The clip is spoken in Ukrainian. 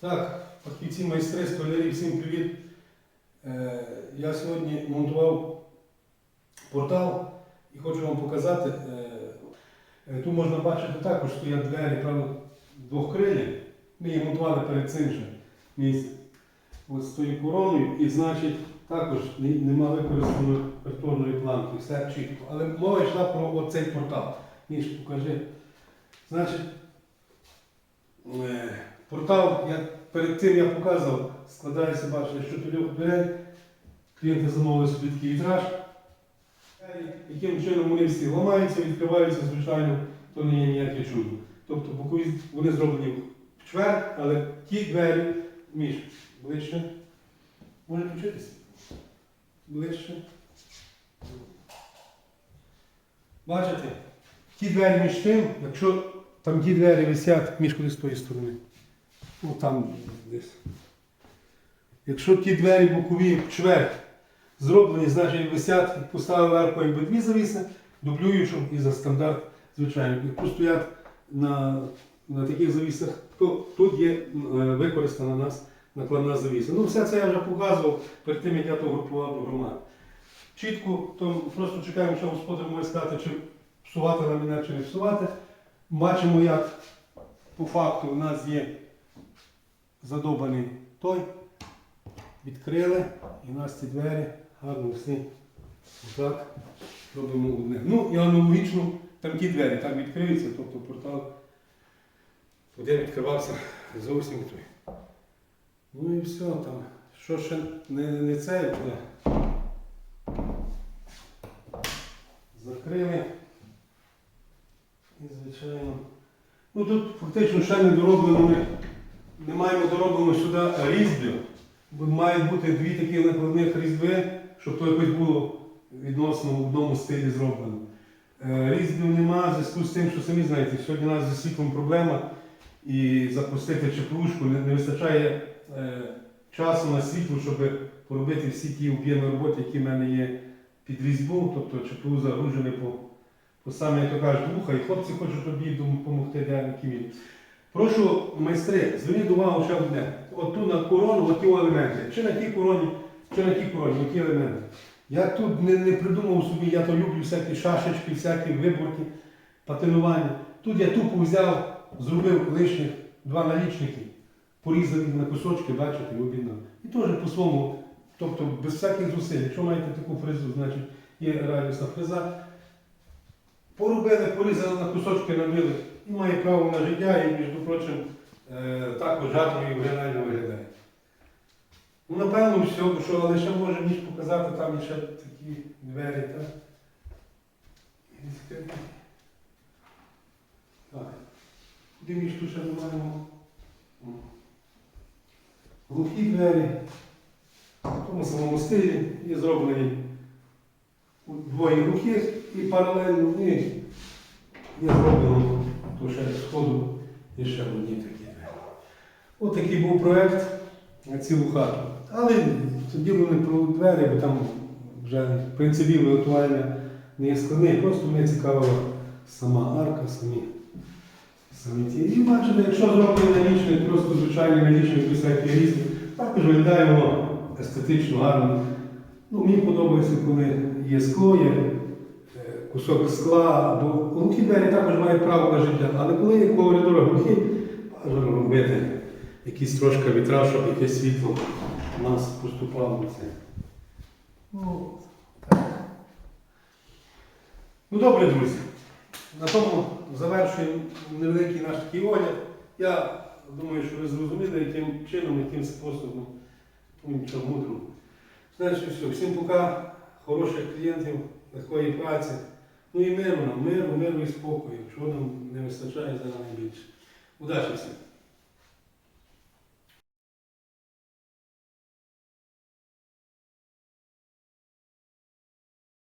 Так, фахівці майстри, столярі, всім привіт. Е, Я сьогодні монтував портал і хочу вам показати. е, е, Тут можна бачити також стоять двері правда, двохкрилі. Ми її монтували перед цим же місяць. Ось з тою короною, і значить також не- нема використаної перторної планки, все чітко. Але мова йшла про оцей портал. Міш, покажи. Значить, портал, я, перед цим я показував, складається, бачите, з чотирьох дверей. Клієнти замовили собі такий вітраж. Яким чином вони всі ламаються, відкриваються, звичайно, то не є ніяке чудо. Тобто бокові вони зроблені в чверть, але ті двері між ближче. Може включитися? Ближче. Бачите? Ті двері між тим, якщо там ті двері висять між куди з тої сторони. Ну там десь. Якщо ті двері бокові чверть зроблені, значить висять, поставили арку якби дві завіси, дублюючу і за стандарт, звичайно. Якщо стоять на, на таких завісах, то тут є е, використана нас накладна завіса. Ну, все це я вже показував перед тим, як я то групував до громади. Чітко, то просто чекаємо, що господар може сказати, чи псувати ламінат, чи не псувати. Бачимо, як по факту у нас є задобаний той. Відкрили, і у нас ці двері гарно всі отак робимо одне. Ну і аналогічно там ті двері так відкриються, тобто портал один відкривався зовсім той. Ну і все там. Що ще не, не це буде. Закрили. І звичайно. Ну тут фактично ще не дороблено, ми маємо дороблено сюди різьби. Бо мають бути дві такі накладних різьби, щоб то якось було відносно в одному стилі зроблено. Е, Різьбів нема в зв'язку з тим, що самі знаєте, сьогодні у нас зі світлом проблема і запустити чеплушку не, вистачає е, часу на світло, щоб поробити всі ті об'єми роботи, які в мене є під різьбу, тобто ЧПУ загружений по, по саме, як то кажуть, вуха, і хлопці хочуть тобі допомогти, де які вміють. Прошу, майстри, зверніть увагу ще одне. От тут на корону, от ті елементи. Чи на тій короні, чи на тій короні, оті елементи. Я тут не, не придумав собі, я то люблю всякі шашечки, всякі виборки, патинування. Тут я тупо взяв, зробив лишніх два налічники, порізав їх на кусочки, бачите, і об'єднав. І теж по-своєму, тобто без всяких зусиль. Якщо маєте таку фрезу, значить є радісна фреза. Поробили, порізали на кусочки, набили і має право на життя, і, між прочим, е, також жатовий генерально виглядає. Ну, напевно, все, що, але ще може ніж показати, там ще такі двері, так? Так. Між тут ще маємо? Глухі двері. В тому самому стилі є зроблені двоє глухих і паралельно і є зроблено і ще одні такі. Ось такий був проєкт на цілу хату. Але тоді вони про двері, бо там вже принципі виготування не є складний, просто мене цікавила сама арка, самі, самі ті. І бачите, якщо зроблений налічник, просто звичайний налічник без всяких різних, також виглядає воно естетично, гарно. Ну, мені подобається, коли є скло, є кусок скла, бо глухі двері також мають право на життя. Але коли є коридор глухий, бажано робити якийсь трошки вітраж, щоб якесь світло у нас поступало на це. Ну, так. Ну добре, друзі. На тому завершуємо невеликий наш такий огляд. Я думаю, що ви зрозуміли, яким чином, яким способом, ну нічого мудрого. Знаєте, все, всім пока, хороших клієнтів, легкої праці. Ну і миру нам, миру, миру і спокою. Чого нам не вистачає зараз найбільше. Удачі всім!